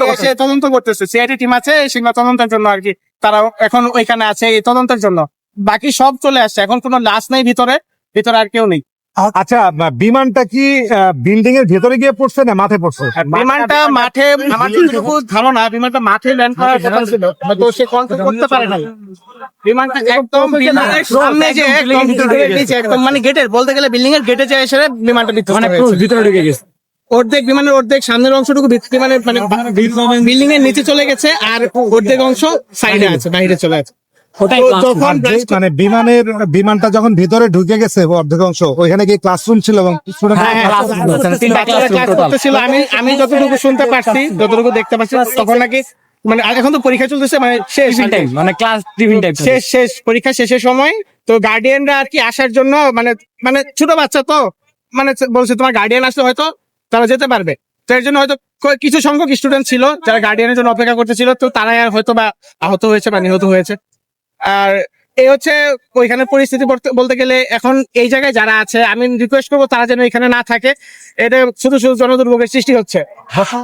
তদন্ত করছে তদন্ত করতেছে। সিআইডি টিম আছে সেগুলো তদন্তের জন্য আর কি। তারা এখন ওইখানে আছে এই তদন্তের জন্য। বাকি সব চলে আসছে। এখন কোনো লাশ নেই ভিতরে ভিতরে আর কেউ নেই। আচ্ছা বিমানটা কি বিল্ডিং এর ভেতরে গিয়ে পড়ছে না মাঠে পড়ছে? বিমানটা মাঠে আমার যতটুকু ধারণা বিমানটা মাঠে ল্যান্ড করার কথা ছিল। তো সে কন্ট্রোল করতে পারে না বিমানটা একদম বিমানের সামনে যে একদম মানে গেটের বলতে গেলে বিল্ডিং এর গেটে যে এসে বিমানটা মানে ভিতরে ঢুকে গেছে। অর্ধেক বিমানের অর্ধেক সামনের অংশটুকু বিমানের মানে বিল্ডিং এর নিচে চলে গেছে আর অর্ধেক অংশ সাইডে আছে বাইরে চলে আছে। মানে বিমানের বিমানটা যখন ভিতরে ঢুকে গেছে অর্ধেক অংশ ওইখানে কি ক্লাসরুম ছিল এবং ছিল। আমি আমি যতটুকু শুনতে পারছি যতটুকু দেখতে পাচ্ছি তখন নাকি মানে আর এখন তো পরীক্ষা চলতেছে মানে শেষ টাইম মানে ক্লাস টিফিন টাইম শেষ শেষ পরীক্ষা শেষের সময়। তো গার্ডিয়ানরা আর কি আসার জন্য মানে মানে ছোট বাচ্চা তো মানে বলছে তোমার গার্ডিয়ান আসলে হয়তো তারা যেতে পারবে। তো এর জন্য হয়তো কিছু সংখ্যক স্টুডেন্ট ছিল যারা গার্ডিয়ানের জন্য অপেক্ষা করতেছিল, তো তারাই হয়তো বা আহত হয়েছে বা নিহত হয়েছে। আর এই হচ্ছে ওইখানে পরিস্থিতি বলতে- গেলে এখন এই জায়গায় যারা আছে আমি রিকোয়েস্ট করব তারা যেন এখানে না থাকে। এটা শুধু শুধু জনদুর্ভোগের সৃষ্টি হচ্ছে।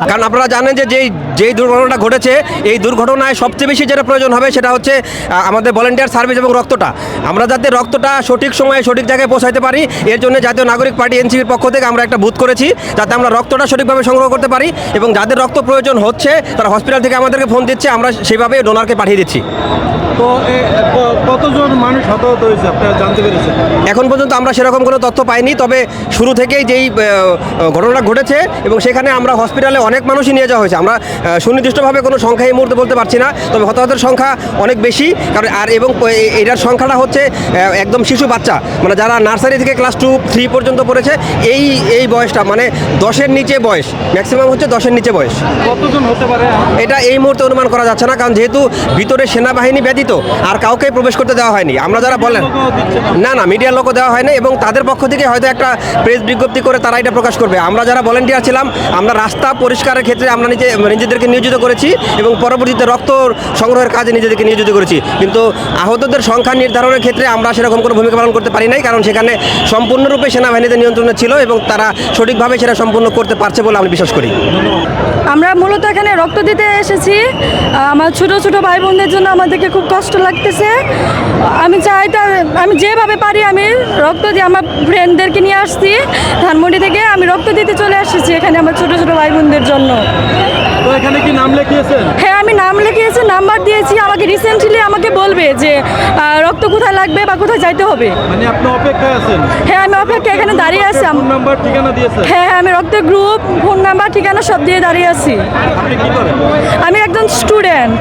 কারণ আপনারা জানেন যে যেই যেই দুর্ঘটনাটা ঘটেছে এই দুর্ঘটনায় সবচেয়ে বেশি যেটা প্রয়োজন হবে সেটা হচ্ছে আমাদের ভলেন্টিয়ার সার্ভিস এবং রক্তটা। আমরা যাতে রক্তটা সঠিক সময়ে সঠিক জায়গায় পৌঁছাইতে পারি এর জন্য জাতীয় নাগরিক পার্টি এনসিপির পক্ষ থেকে আমরা একটা বুথ করেছি যাতে আমরা রক্তটা সঠিকভাবে সংগ্রহ করতে পারি এবং যাদের রক্ত প্রয়োজন হচ্ছে তারা হসপিটাল থেকে আমাদেরকে ফোন দিচ্ছে আমরা সেভাবে ডোনারকে পাঠিয়ে দিচ্ছি। তো কতজন মানুষ হতাহত হয়েছে আপনারা জানতে পেরেছেন? এখন পর্যন্ত আমরা সেরকম কোনো তথ্য পাইনি তবে শুরু থেকেই যেই আহ, ঘটনাটা ঘটেছে এবং সেখানে আমরা হসপিটালে অনেক মানুষই নিয়ে যাওয়া হয়েছে। আমরা সুনির্দিষ্টভাবে কোনো সংখ্যা এই মুহূর্তে বলতে পারছি না তবে হতাহতের সংখ্যা অনেক বেশি কারণ আর এবং এটার সংখ্যাটা হচ্ছে একদম শিশু বাচ্চা মানে যারা নার্সারি থেকে ক্লাস টু থ্রি পর্যন্ত পড়েছে এই এই বয়সটা মানে দশের নিচে বয়স ম্যাক্সিমাম হচ্ছে দশের নিচে বয়স। কতজন হতে পারে? এটা এই মুহূর্তে অনুমান করা যাচ্ছে না কারণ যেহেতু ভিতরে সেনাবাহিনী ব্যতীত আর কাউকে প্রবেশ করতে দেওয়া হয়নি। আমরা যারা বলেন না। না মিডিয়ার লোকও দেওয়া হয়নি এবং তাদের পক্ষ থেকে হয়তো একটা প্রেস বিজ্ঞপ্তি করে তারা এটা প্রকাশ করবে। আমরা যারা ভলেন্টিয়ার ছিলাম আমরা রাস্তা পরিষ্কারের ক্ষেত্রে আমরা নিজে নিজেদেরকে নিয়োজিত করেছি এবং পরবর্তীতে রক্ত সংগ্রহের কাজে নিজেদেরকে নিয়োজিত করেছি। কিন্তু আহতদের সংখ্যা নির্ধারণের ক্ষেত্রে আমরা সেরকম কোনো ভূমিকা পালন করতে পারি নাই কারণ সেখানে সম্পূর্ণরূপে সেনাবাহিনীদের নিয়ন্ত্রণে ছিল এবং তারা সঠিকভাবে সেটা সম্পূর্ণ করতে পারছে বলে আমি বিশ্বাস করি। আমরা মূলত এখানে রক্ত দিতে এসেছি। আমার ছোট ছোট ভাই বোনদের জন্য আমাদেরকে খুব কষ্ট লাগতেছে। আমি চাই তার, আমি যেভাবে পারি আমি রক্ত দিয়ে আমার ফ্রেন্ডদেরকে নিয়ে আসছি। ধানমন্ডি থেকে আমি রক্ত দিতে চলে এসেছি এখানে আমার ছোট ছোট ভাই বোনদের জন্য। এখানে কি নাম লিখিয়েছেন? হ্যাঁ আমি নাম লিখিয়েছি নাম্বার দিয়েছি। আমাকে রিসেন্টলি আমাকে বলবে যে রক্ত কোথায় লাগবে বা কোথায় যাইতে হবে। মানে আপনি অপেক্ষায় আছেন? হ্যাঁ আমি অপেক্ষা এখানে দাঁড়িয়ে আছি। ফোন নাম্বার ঠিকানা দিয়েছেন? হ্যাঁ হ্যাঁ আমি রক্তের গ্রুপ ফোন নাম্বার ঠিকানা সব দিয়ে দাঁড়িয়ে আছি। আপনি কি করেন? আমি একজন স্টুডেন্ট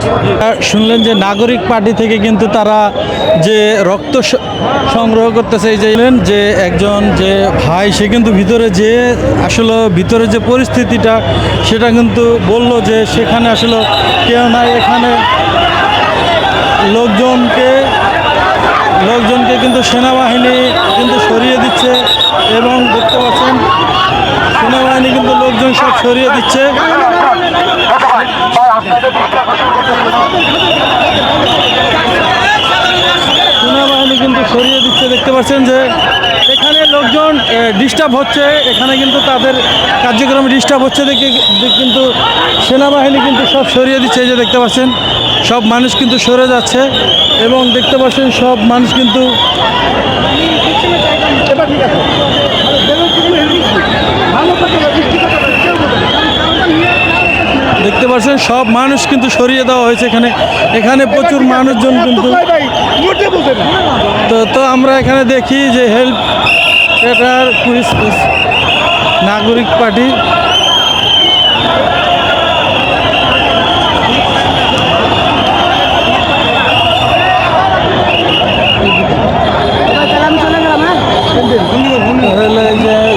শুনলেন যে নাগরিক পার্টি থেকে কিন্তু তারা যে রক্ত সংগ্রহ করতেছে, এই যে একজন যে ভাই, সে কিন্তু ভিতরে যে আসলে ভিতরে যে পরিস্থিতিটা, সেটা কিন্তু বলল যে সেখানে আসলে কেউ নাই, এখানে লোকজনকে লোকজনকে কিন্তু সেনাবাহিনী কিন্তু সরিয়ে দিচ্ছে এবং দেখতে পাচ্ছেন, সেনাবাহিনী কিন্তু লোকজন সব সরিয়ে দিচ্ছে। সেনাবাহিনী কিন্তু সরিয়ে দিচ্ছে, দেখতে পাচ্ছেন যে এখানে লোকজন ডিস্টার্ব হচ্ছে, এখানে কিন্তু তাদের কার্যক্রমে ডিস্টার্ব হচ্ছে দেখে কিন্তু সেনাবাহিনী কিন্তু সব সরিয়ে দিচ্ছে, এই যে দেখতে পাচ্ছেন, সব মানুষ কিন্তু সরে যাচ্ছে এবং দেখতে পাচ্ছেন সব মানুষ কিন্তু দেখতে পাচ্ছেন, সব মানুষ কিন্তু সরিয়ে দেওয়া হয়েছে এখানে। এখানে প্রচুর মানুষজন কিন্তু তো তো আমরা এখানে দেখি যে হেল্প পুলিশ নাগরিক পার্টি।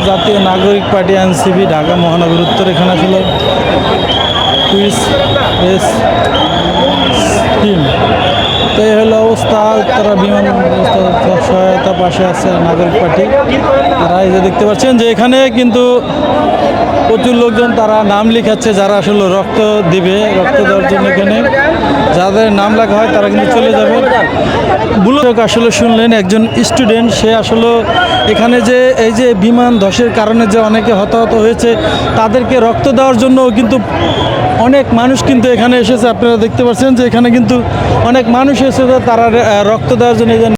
জাতীয় নাগরিক পার্টি, এনসিপি, ঢাকা মহানগর উত্তর এখানে আসলে। পুলিশ এস টিম তো এই হলো অবস্থা তারা বিমান সহায়তা পাশে আছে নাগরিক পার্টি তারা এই যে দেখতে পাচ্ছেন যে এখানে কিন্তু প্রচুর লোকজন তারা নাম লিখাচ্ছে যারা আসলে রক্ত দিবে, রক্ত দেওয়ার জন্য এখানে। যাদের নাম লেখা হয় তারা কিন্তু চলে যাবে। বুলক আসলে শুনলেন, একজন স্টুডেন্ট সে আসলে এখানে যে এই যে বিমান ধসের কারণে যে অনেকে হতাহত হয়েছে, তাদেরকে রক্ত দেওয়ার জন্য কিন্তু অনেক মানুষ কিন্তু এখানে এসেছে। আপনারা দেখতে পাচ্ছেন যে এখানে কিন্তু অনেক মানুষ এসেছে, তারা রক্ত দেওয়ার জন্য